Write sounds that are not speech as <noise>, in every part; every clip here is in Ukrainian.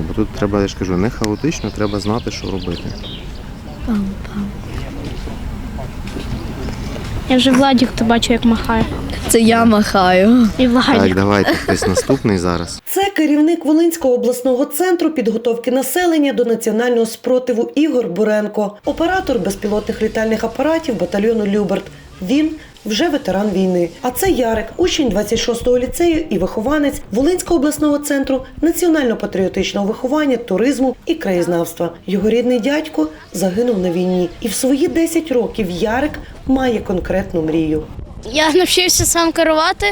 так, бо тут треба, я ж кажу, не хаотично, треба знати, що робити. Я вже Владік, то бачу, як махає. Це я махаю. І Так, давайте хтось наступний зараз. Це керівник Волинського обласного центру підготовки населення до національного спротиву Ігор Буренко, оператор безпілотних літальних апаратів батальйону Люберт. Він вже ветеран війни. А це Ярик, учень 26-го ліцею і вихованець Волинського обласного центру національно-патріотичного виховання, туризму і краєзнавства. Його рідний дядько загинув на війні, і в свої 10 років Ярик має конкретну мрію. Я навчився сам керувати.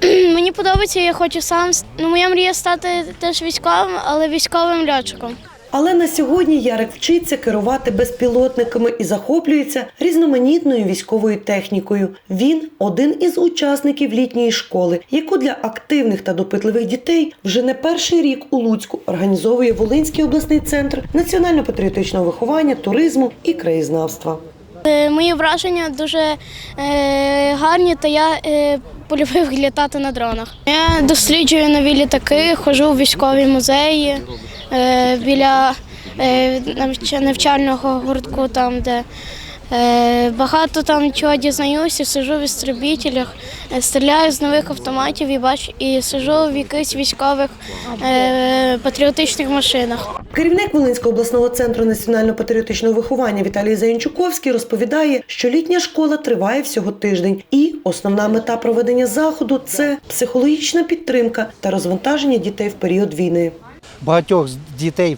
<clears throat> Мені подобається, я хочу сам. Ну, моя мрія стати теж військовим, але військовим льотчиком. Але на сьогодні Ярик вчиться керувати безпілотниками і захоплюється різноманітною військовою технікою. Він один із учасників літньої школи, яку для активних та допитливих дітей вже не перший рік у Луцьку організовує Волинський обласний центр національно-патріотичного виховання, туризму і краєзнавства. Е, Мої враження дуже е, гарні, та я е, полюбив <laughs> літати на дронах. Я досліджую нові літаки, ходжу у військові музеї біля е, навчального гуртку, там, де е, багато там чого дізнаюся, сижу в істребітелях, е, стріляю з нових автоматів і бачу, і сижу в якихось військових е, патріотичних машинах. Керівник Волинського обласного центру національно-патріотичного виховання Віталій Заянчуковський розповідає, що літня школа триває всього тиждень, і основна мета проведення заходу це психологічна підтримка та розвантаження дітей в період війни. Багатьох дітей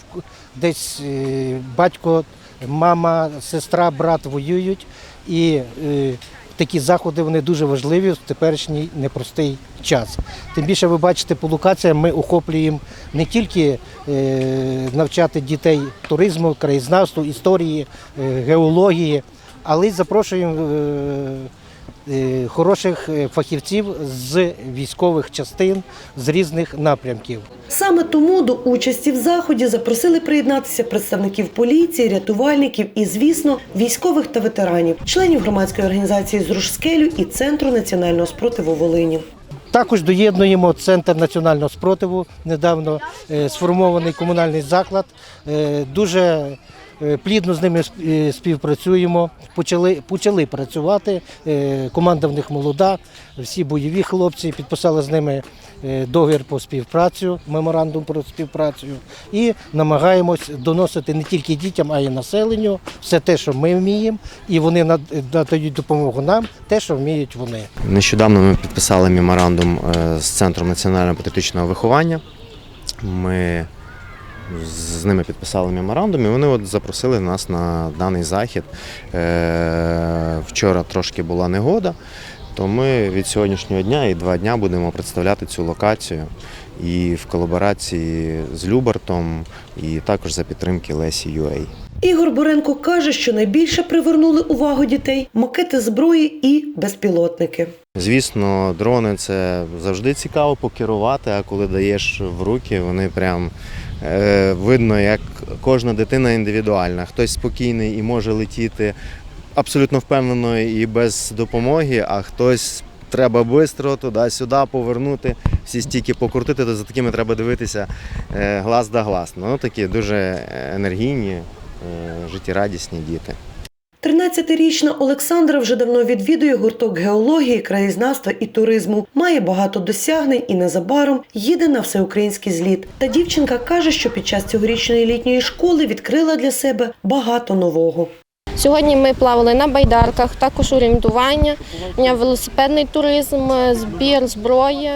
десь е, батько, мама, сестра, брат воюють, і е, такі заходи вони дуже важливі в теперішній непростий час. Тим більше ви бачите по локаціям, ми охоплюємо не тільки е, навчати дітей туризму, краєзнавству, історії, геології, але й запрошуємо. Е, Хороших е, фахівців з військових частин з різних напрямків. Саме тому до участі в заході запросили приєднатися представників поліції, рятувальників і, звісно, військових та ветеранів, членів громадської організації з скелю і центру національного спротиву Волині. Також доєднуємо центр національного спротиву. Недавно е, сформований комунальний заклад. Дуже плідно з ними е, співпрацюємо. Почали, почали працювати. Е, Команда в них молода, всі бойові хлопці. Підписали з ними е, договір по співпрацю, меморандум про співпрацю. І намагаємось доносити не тільки дітям, а й населенню все те, що ми вміємо, і вони надають допомогу нам, те, що вміють вони. Нещодавно ми підписали меморандум е, з Центром національно-патріотичного виховання. Ми з ними підписали меморандум і вони от запросили нас на даний захід. Е, Вчора трошки була негода, то ми від сьогоднішнього дня і два дня будемо представляти цю локацію і в колаборації з Любертом, і також за підтримки Лесі UA. Ігор Боренко каже, що найбільше привернули увагу дітей макети зброї і безпілотники. Звісно, дрони це завжди цікаво покерувати, а коли даєш в руки, вони прям е, видно, як кожна дитина індивідуальна. Хтось спокійний і може летіти абсолютно впевнено і без допомоги, а хтось треба швидко туди-сюди повернути, всі стільки покрутити, то за такими треба дивитися е, глаз да глаз. Ну такі дуже енергійні, е, життєрадісні діти. 13-річна Олександра вже давно відвідує гурток геології, краєзнавства і туризму. Має багато досягнень і незабаром їде на всеукраїнський зліт. Та дівчинка каже, що під час цьогорічної літньої школи відкрила для себе багато нового. Сьогодні ми плавали на байдарках, також орієнтування, велосипедний туризм, збір зброї,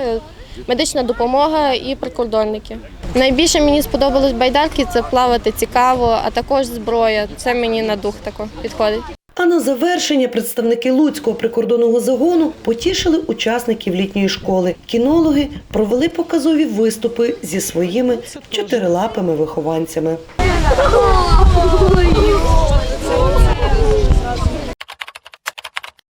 медична допомога і прикордонники. Найбільше мені сподобались байдарки це плавати цікаво, а також зброя. Це мені на дух тако підходить. А на завершення представники Луцького прикордонного загону потішили учасників літньої школи. Кінологи провели показові виступи зі своїми чотирилапими вихованцями.